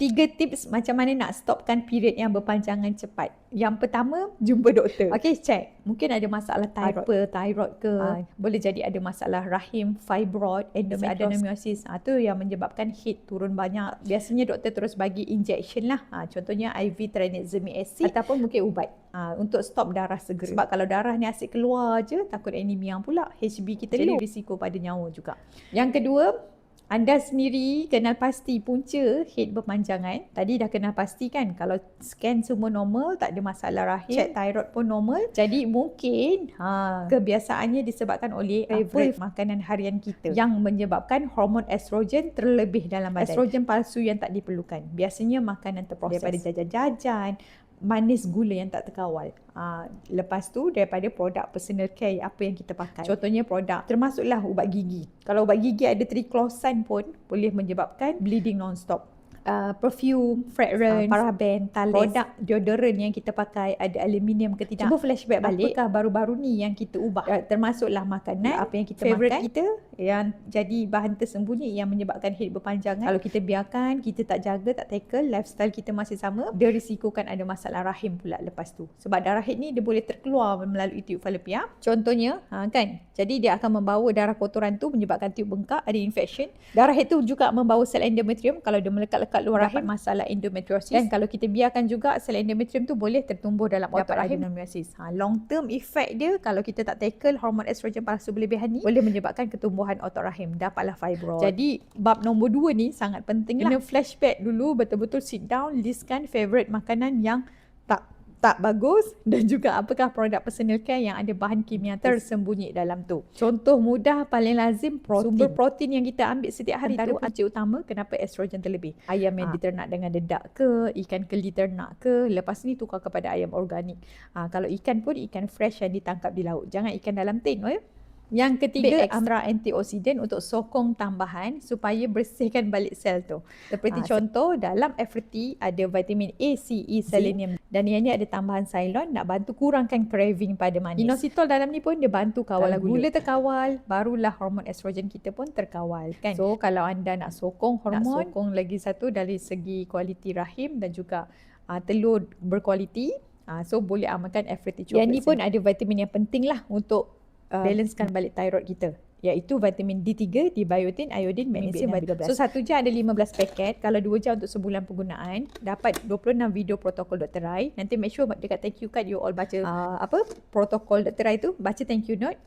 tiga tips macam mana nak stopkan period yang berpanjangan cepat. Yang pertama, jumpa doktor. Okey, check. Mungkin ada masalah thyroid, Hyper, thyroid ke. Ha, boleh jadi ada masalah rahim, fibroid, endometriosis. Ha, tu yang menyebabkan heat turun banyak. Biasanya doktor terus bagi injection lah. Ha, contohnya IV tranexamic acid ataupun mungkin ubat. Ha, untuk stop darah segera. Sebab kalau darah ni asyik keluar je, takut anemia pula. HB kita jadi risiko pada nyawa juga. Yang kedua, anda sendiri kenal pasti punca head berpanjangan. Tadi dah kenal pasti kan kalau scan semua normal, tak ada masalah rahim, check thyroid pun normal. Jadi mungkin ha, kebiasaannya disebabkan oleh favorite makanan harian kita yang menyebabkan hormon estrogen terlebih dalam badan. Estrogen palsu yang tak diperlukan. Biasanya makanan terproses daripada jajan-jajan, manis gula yang tak terkawal. Uh, lepas tu daripada produk personal care apa yang kita pakai. Contohnya produk termasuklah ubat gigi. Kalau ubat gigi ada triclosan pun boleh menyebabkan bleeding non-stop uh, perfume, fragrance, uh, paraben, tales, produk deodorant yang kita pakai ada aluminium ke tidak. Cuba flashback balik. Apakah baru-baru ni yang kita ubah? Uh, termasuklah makanan, apa yang kita favorite makan. kita yang jadi bahan tersembunyi yang menyebabkan head berpanjangan. Kalau kita biarkan, kita tak jaga, tak tackle, lifestyle kita masih sama, dia risikokan ada masalah rahim pula lepas tu. Sebab darah head ni dia boleh terkeluar melalui tiub falopia. Contohnya, ha, kan? Jadi dia akan membawa darah kotoran tu menyebabkan tiub bengkak, ada infection. Darah head tu juga membawa sel endometrium kalau dia melekat kat luar rahim masalah endometriosis dan kalau kita biarkan juga sel endometrium tu boleh tertumbuh dalam otot rahim endometriosis. Ha, long term effect dia kalau kita tak tackle hormon estrogen palsu berlebihan ni boleh menyebabkan ketumbuhan otot rahim dapatlah fibroid. Jadi bab nombor dua ni sangat penting lah. Kena flashback dulu betul-betul sit down listkan favorite makanan yang tak tak bagus dan juga apakah produk personal care yang ada bahan kimia tersembunyi dalam tu. Contoh mudah paling lazim protein. Sumber protein yang kita ambil setiap hari Antara tu kunci utama kenapa estrogen terlebih. Ayam yang ha. diternak dengan dedak ke, ikan keli ternak ke, lepas ni tukar kepada ayam organik. Ha, kalau ikan pun ikan fresh yang ditangkap di laut. Jangan ikan dalam tin. Oh ya? Yang ketiga extra antioksidan untuk sokong tambahan supaya bersihkan balik sel tu. Seperti ha, contoh dalam FRT ada vitamin A, C, E, selenium dan yang ni ada tambahan Cylon nak bantu kurangkan craving pada manis. Inositol dalam ni pun dia bantu kawal gula. gula terkawal, barulah hormon estrogen kita pun terkawal kan. So kalau anda nak sokong hormon, nak sokong lagi satu dari segi kualiti rahim dan juga uh, telur berkualiti, uh, so boleh amalkan FRT chocolate. Yang ni pun ada vitamin yang penting lah untuk uh, balancekan balik thyroid kita iaitu vitamin D3, dibiotin, iodin, magnesium, vitamin So satu jam ada 15 paket. Kalau dua jam untuk sebulan penggunaan, dapat 26 video protokol Dr. Rai. Nanti make sure dekat thank you card you all baca uh, apa protokol Dr. Rai tu, baca thank you note.